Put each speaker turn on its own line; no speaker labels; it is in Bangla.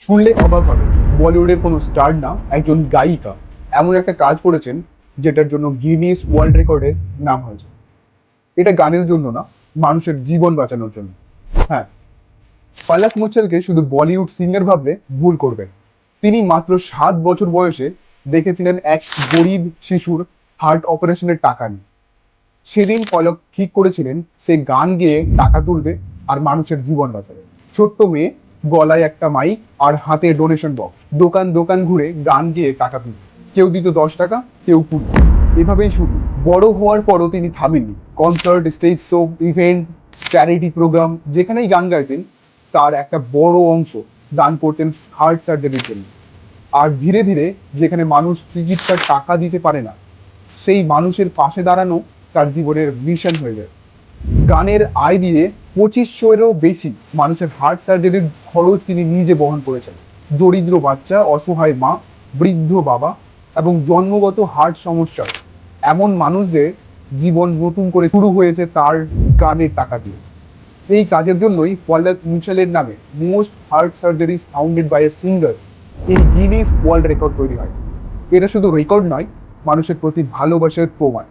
শুনলে অবাক হবে। বলিউডের কোনো স্টার না, একজন গায়িকা। এমন একটা কাজ করেছেন, যেটার জন্য গিনিস ওয়ার্ল্ড রেকর্ডের নাম হয়েছে। এটা গানের জন্য না, মানুষের জীবন বাঁচানোর জন্য। হ্যাঁ পালাক মুচ্ছলকে শুধু বলিউড সিঙ্গার ভাবলে ভুল করবেন। তিনি মাত্র সাত বছর বয়সে দেখেছিলেন এক গরিব শিশুর হার্ট অপারেশনের টাকা নিয়ে। সেদিন পলক ঠিক করেছিলেন, সে গান গেয়ে টাকা তুলবে আর মানুষের জীবন বাঁচাবে। ছোট্ট মেয়ে গলায় একটা মাইক আর হাতে ডোনেশন বক্স দোকান দোকান ঘুরে গান গেয়ে টাকা তুলবে কেউ দিত দশ টাকা, কেউ কুড়ি। এভাবেই শুরু। বড় হওয়ার পরও তিনি থামেননি। Concert stage show event charity programme যেখানেই গান গাইতেন, তার একটা বড় অংশ দান করতেন হার্ট সার্জারির জন্য। আর ধীরে ধীরে যেখানে মানুষ চিকিৎসার টাকা দিতে পারে না, সেই মানুষের পাশে দাঁড়ানো তার জীবনের মিশন হয়ে যায়। গানের আয় দিয়ে পঁচিশশোরও বেশি মানুষের হার্ট সার্জারির খরচ তিনি নিজে বহন করেছেন। দরিদ্র বাচ্চা, অসহায় মা, বৃদ্ধ বাবা এবং জন্মগত হার্ট সমস্যা। এমন মানুষদের জীবন নতুন করে শুরু হয়েছে তার গানের টাকা দিয়ে। এই কাজের জন্যই পল্লব মিশালের নামে most heart surgeries founded by a singer এই গিনিস ওয়ার্ল্ড রেকর্ড তৈরি হয়। এটা শুধু রেকর্ড নয়, মানুষের প্রতি ভালোবাসার প্রমাণ।